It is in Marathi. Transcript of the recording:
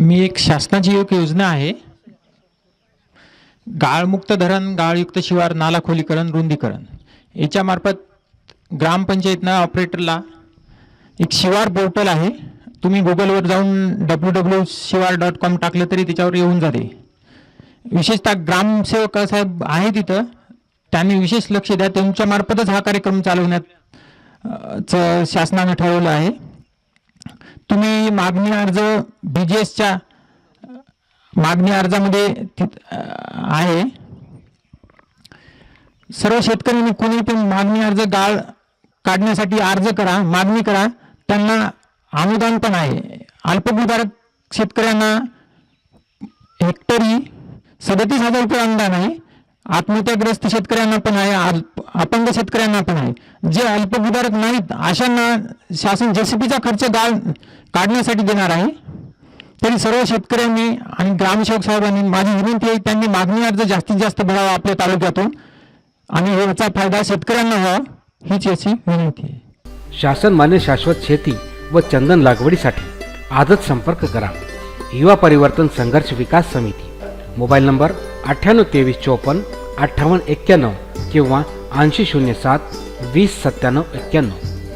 मी एक शासनाची एक योजना आहे. गाळमुक्त धरण गाळयुक्त शिवार नाला खोलीकरण रुंदीकरण याच्यामार्फत ग्रामपंचायतनं ऑपरेटरला एक शिवार पोर्टल आहे. तुम्ही गुगलवर जाऊन W W Shivar dot com टाकलं तरी त्याच्यावर येऊन जाते. विशेषतः ग्रामसेवक साहेब आहे तिथं. त्यांनी विशेष लक्ष द्या. त्यांच्यामार्फतच हा कार्यक्रम चालवण्यात चं शासनानं ठरवलं आहे. तुम्ही मागणी अर्ज बी जी एसच्या मागणी अर्जामध्ये आहे. सर्व शेतकऱ्यांनी कोणी पण मागणी अर्ज गाळ काढण्यासाठी अर्ज करा मागणी करा. त्यांना अनुदान पण आहे. अल्पभूधारक शेतकऱ्यांना हेक्टरी सदतीस हजार रुपये अनुदान आहे. आत्महत्याग्रस्त शेतकऱ्यांना पण आहे अपंग शेतकऱ्यांना पण आहे. जे अल्पभूधारक नाहीत अशांना शासन जेसीबीचा खर्च गाळ काढण्यासाठी देणार आहे. तरी सर्व शेतकऱ्यांनी आणि ग्रामसेवक साहेबांनी माझी विनंती आहे त्यांनी मागणी अर्ज जास्तीत जास्त भरावा आपल्या तालुक्यातून. आणि याचा फायदा शेतकऱ्यांना व्हावा हीच याची विनंती आहे. शासन मान्य शाश्वत शेती व चंदन लागवडीसाठी आजच संपर्क करा. युवा परिवर्तन संघर्ष विकास समिती. मोबाईल नंबर अठ्ठ्याण्णव तेवीस चोपन्न अठ्ठावन्न एक्क्याण्णव किंवा ऐंशी शून्य सात वीस सत्त्याण्णव एक्क्याण्णव.